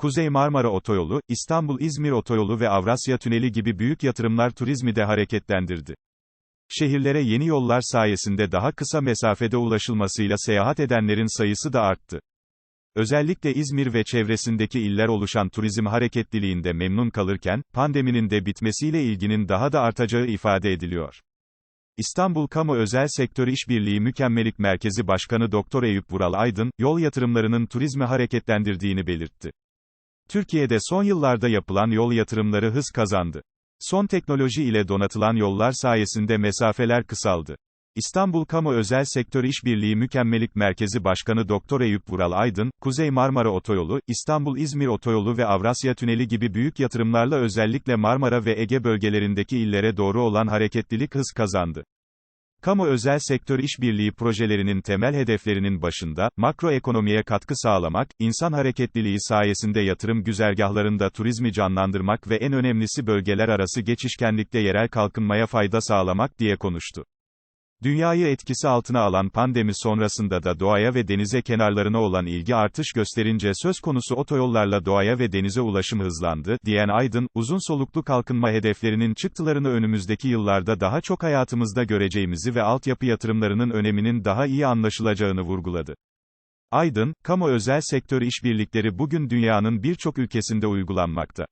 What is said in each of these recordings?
Kuzey Marmara Otoyolu, İstanbul-İzmir Otoyolu ve Avrasya Tüneli gibi büyük yatırımlar turizmi de hareketlendirdi. Şehirlere yeni yollar sayesinde daha kısa mesafede ulaşılmasıyla seyahat edenlerin sayısı da arttı. Özellikle İzmir ve çevresindeki iller oluşan turizm hareketliliğinde memnun kalırken, pandeminin de bitmesiyle ilginin daha da artacağı ifade ediliyor. İstanbul Kamu Özel Sektör İşbirliği Mükemmelik Merkezi Başkanı Doktor Eyüp Vural Aydın, yol yatırımlarının turizmi hareketlendirdiğini belirtti. Türkiye'de son yıllarda yapılan yol yatırımları hız kazandı. Son teknoloji ile donatılan yollar sayesinde mesafeler kısaldı. İstanbul Kamu Özel Sektör İşbirliği Mükemmelik Merkezi Başkanı Doktor Eyüp Vural Aydın, Kuzey Marmara Otoyolu, İstanbul-İzmir Otoyolu ve Avrasya Tüneli gibi büyük yatırımlarla özellikle Marmara ve Ege bölgelerindeki illere doğru olan hareketlilik hız kazandı. Kamu özel sektör işbirliği projelerinin temel hedeflerinin başında, makroekonomiye katkı sağlamak, insan hareketliliği sayesinde yatırım güzergahlarında turizmi canlandırmak ve en önemlisi bölgeler arası geçişkenlikte yerel kalkınmaya fayda sağlamak diye konuştu. Dünyayı etkisi altına alan pandemi sonrasında da doğaya ve denize kenarlarına olan ilgi artış gösterince söz konusu otoyollarla doğaya ve denize ulaşım hızlandı, diyen Aydın, uzun soluklu kalkınma hedeflerinin çıktılarını önümüzdeki yıllarda daha çok hayatımızda göreceğimizi ve altyapı yatırımlarının öneminin daha iyi anlaşılacağını vurguladı. Aydın, kamu özel sektör işbirlikleri bugün dünyanın birçok ülkesinde uygulanmakta.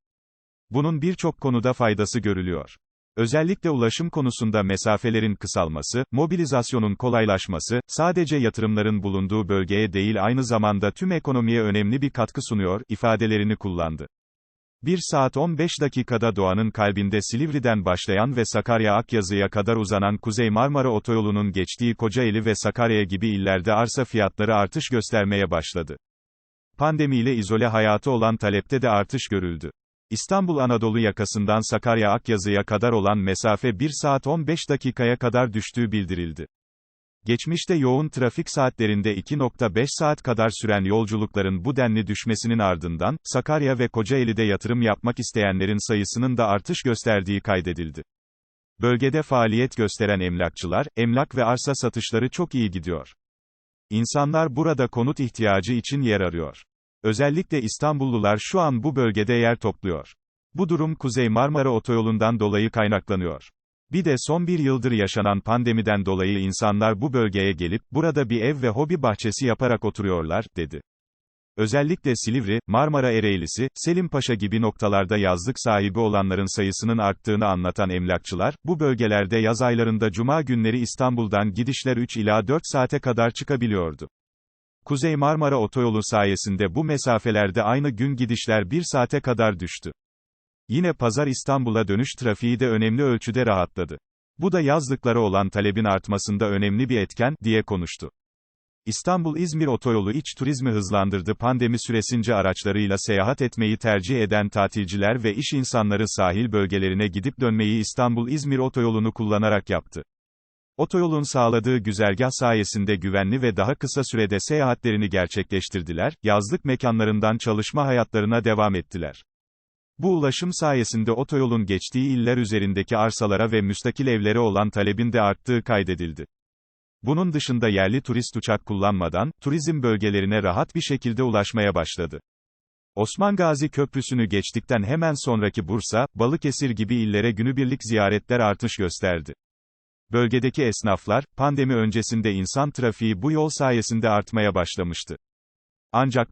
Bunun birçok konuda faydası görülüyor. Özellikle ulaşım konusunda mesafelerin kısalması, mobilizasyonun kolaylaşması, sadece yatırımların bulunduğu bölgeye değil aynı zamanda tüm ekonomiye önemli bir katkı sunuyor, ifadelerini kullandı. 1 saat 15 dakikada doğanın kalbinde Silivri'den başlayan ve Sakarya Akyazı'ya kadar uzanan Kuzey Marmara Otoyolu'nun geçtiği Kocaeli ve Sakarya gibi illerde arsa fiyatları artış göstermeye başladı. Pandemiyle izole hayatı olan talepte de artış görüldü. İstanbul Anadolu yakasından Sakarya Akyazı'ya kadar olan mesafe 1 saat 15 dakikaya kadar düştüğü bildirildi. Geçmişte yoğun trafik saatlerinde 2.5 saat kadar süren yolculukların bu denli düşmesinin ardından, Sakarya ve Kocaeli'de yatırım yapmak isteyenlerin sayısının da artış gösterdiği kaydedildi. Bölgede faaliyet gösteren emlakçılar, emlak ve arsa satışları çok iyi gidiyor. İnsanlar burada konut ihtiyacı için yer arıyor. Özellikle İstanbullular şu an bu bölgede yer topluyor. Bu durum Kuzey Marmara Otoyolu'ndan dolayı kaynaklanıyor. Bir de son bir yıldır yaşanan pandemiden dolayı insanlar bu bölgeye gelip, burada bir ev ve hobi bahçesi yaparak oturuyorlar, dedi. Özellikle Silivri, Marmara Ereğlisi, Selimpaşa gibi noktalarda yazlık sahibi olanların sayısının arttığını anlatan emlakçılar, bu bölgelerde yaz aylarında cuma günleri İstanbul'dan gidişler 3 ila 4 saate kadar çıkabiliyordu. Kuzey Marmara Otoyolu sayesinde bu mesafelerde aynı gün gidişler 1 saate kadar düştü. Yine pazar İstanbul'a dönüş trafiği de önemli ölçüde rahatladı. Bu da yazlıklara olan talebin artmasında önemli bir etken, diye konuştu. İstanbul-İzmir otoyolu iç turizmi hızlandırdı pandemi süresince araçlarıyla seyahat etmeyi tercih eden tatilciler ve iş insanları sahil bölgelerine gidip dönmeyi İstanbul-İzmir otoyolunu kullanarak yaptı. Otoyolun sağladığı güzergah sayesinde güvenli ve daha kısa sürede seyahatlerini gerçekleştirdiler, yazlık mekanlarından çalışma hayatlarına devam ettiler. Bu ulaşım sayesinde otoyolun geçtiği iller üzerindeki arsalara ve müstakil evlere olan talebin de arttığı kaydedildi. Bunun dışında yerli turist uçak kullanmadan, turizm bölgelerine rahat bir şekilde ulaşmaya başladı. Osman Gazi Köprüsü'nü geçtikten hemen sonraki Bursa, Balıkesir gibi illere günübirlik ziyaretler artış gösterdi. Bölgedeki esnaflar, pandemi öncesinde insan trafiği bu yol sayesinde artmaya başlamıştı. Ancak,